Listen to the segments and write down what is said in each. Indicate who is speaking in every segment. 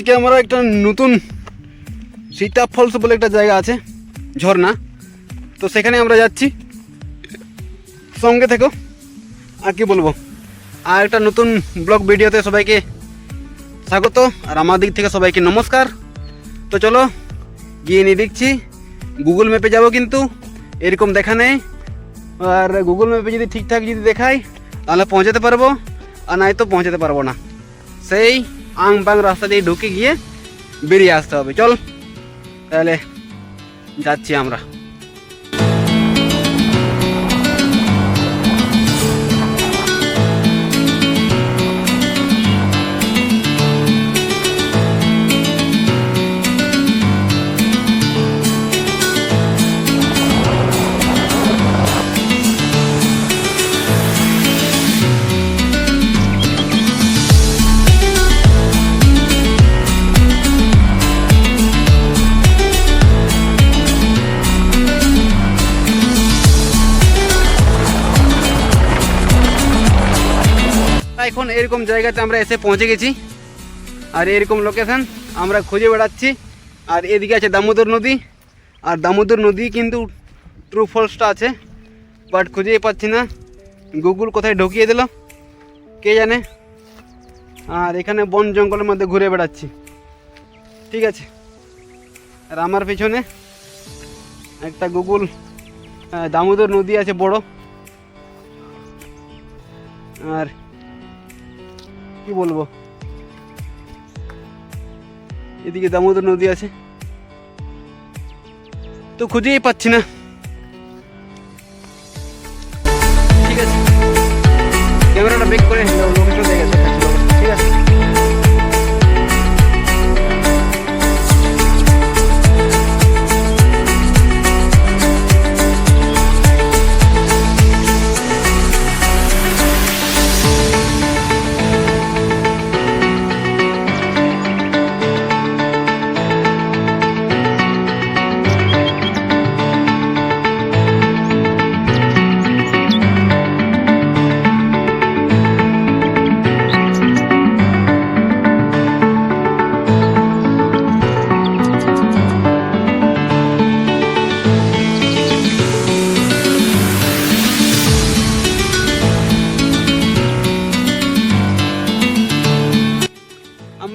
Speaker 1: আজকে আমরা একটা নতুন সীতা ফলস বলে একটা জায়গা আছে, ঝর্ণা। তো সেখানে আমরা যাচ্ছি। সঙ্গে থেকো। আর কি বলব? আর একটা নতুন ব্লগ ভিডিওতে সবাইকে স্বাগত, আর আমার দিক থেকে সবাইকে নমস্কার। তো চলো, গিয়ে নিয়ে দেখছি। গুগল ম্যাপে যাব কিন্তু, এরকম দেখা নেই। আর গুগল ম্যাপে যদি ঠিকঠাক যদি দেখাই, তাহলে পৌঁছাতে পারব, আর নাই তো পৌঁছাতে পারব না। সেই আং বাং রাস্তা দিয়ে ঢুকে গিয়ে বেরিয়ে আসতে হবে। চল তাহলে যাচ্ছি আমরা। এখন এরকম জায়গাতে আমরা এসে পৌঁছে গেছি। আর এরকম লোকেশান আমরা খুঁজে বেড়াচ্ছি। আর এদিকে আছে দামোদর নদী। আর দামোদর নদী কিন্তু ট্রু ফলসটা আছে বাট খুঁজেই পাচ্ছি না। গুগল কোথায় ঢুকিয়ে দিল? কে জানে? আর এখানে বন জঙ্গলের মধ্যে ঘুরে বেড়াচ্ছি। ঠিক আছে। আর আমার পিছনে একটা গুগল দামোদর নদী আছে বড়। আর কি বলব? এদিকে দামোদর নদী আছে। তো খুঁজেই পাচ্ছি না। ঠিক আছে। ক্যামেরাটা বেক করে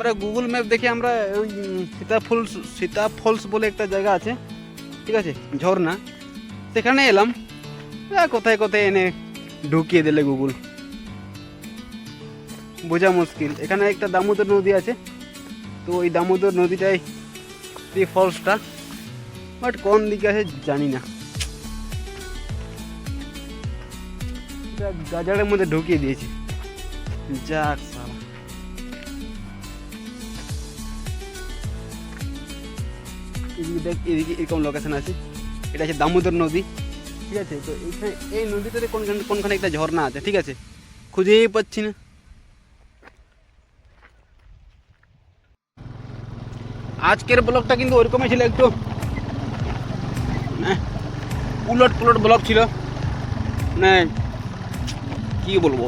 Speaker 1: আমরা গুগল ম্যাপ দেখে আমরা ওই সীতা ফলস সীতা ফলস বলে একটা জায়গা আছে, ঠিক আছে? ঝর্ণা। সেখানে এলাম। কোথায় কোথায় এনে ঢুকিয়ে দিলে গুগল বোঝা মুশকিল। এখানে একটা দামোদর নদী আছে। তো ওই দামোদর নদীটাই এই ফলসটা বাট কোন দিকে আছে জানি না। গাজারের মধ্যে ঢুকিয়ে দিয়েছি। যাক সালা এদিকে দেখ এদিকে এরকম লোকেশন আছে। এটা আছে দামোদর নদী ঠিক আছে? তো এইখানে এই নদীটাতে কোনখানে কোনখানে একটা ঝর্ণা আছে ঠিক আছে? খুঁজেই পাচ্ছি না। আজকের ব্লগটা কিন্তু ওরকমই ছিল একটু আহ, উলট পুলট ব্লগ ছিল। মানে কি বলব?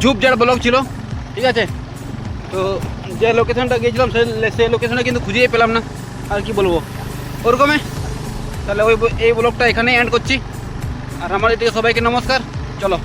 Speaker 1: ঝুপঝাড় ব্লগ ছিল ঠিক আছে? তো যে লোকেশনটা গিয়েছিলাম সেই সেই লোকেশনটা কিন্তু খুঁজেই পেলাম না। আর কি বলব? ওরকমই। তাহলে ওই এই ব্লগটা এখানেই এন্ড করছি। আর আমার এদিকে সবাইকে নমস্কার। চলো।